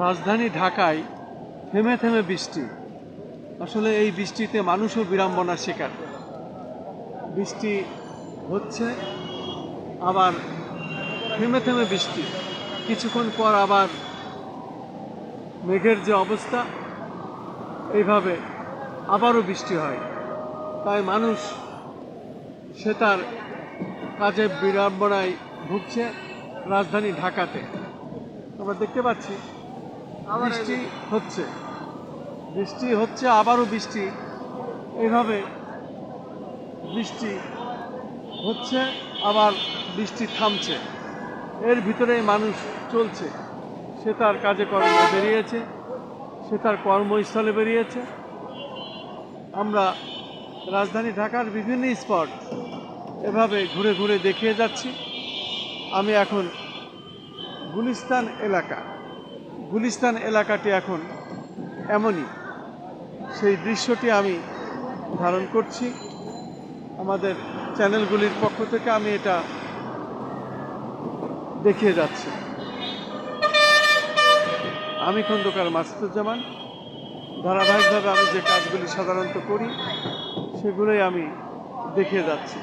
রাজধানী ঢাকায় থেমে থেমে বৃষ্টি। আসলে এই বৃষ্টিতে মানুষও বিড়ম্বনার শিকার। বৃষ্টি হচ্ছে, আবার থেমে থেমে বৃষ্টি। কিছুক্ষণ পর আবার মেঘের যে অবস্থা, এইভাবে আবারও বৃষ্টি হয়। তাই মানুষ সে তার কাজে বিড়ম্বনায় ভুগছে রাজধানী ঢাকাতে। আমরা দেখতে পাচ্ছি বৃষ্টি হচ্ছে। বৃষ্টি হচ্ছে, আবারও বৃষ্টি। এইভাবে বৃষ্টি হচ্ছে, আবার বৃষ্টি থামছে। এর ভিতরে মানুষ চলছে। সে তার কাজে কর্মে বেরিয়েছে, সে তার কর্মস্থলে বেরিয়েছে। আমরা রাজধানী ঢাকার বিভিন্ন স্পট এভাবে ঘুরে ঘুরে দেখিয়ে যাচ্ছি। আমি এখন গুলিস্তান এলাকা। গুলিস্তান এলাকাটি এখন এমনই। সেই দৃশ্যটি আমি ধারণ করছি। আমাদের চ্যানেলগুলির পক্ষ থেকে আমি এটা দেখিয়ে যাচ্ছি। আমি খন্দকার মাসুদুজ্জামান। ধারাবাহিকভাবে আমি যে কাজগুলি সাধারণত করি, সেগুলোই আমি দেখিয়ে যাচ্ছি।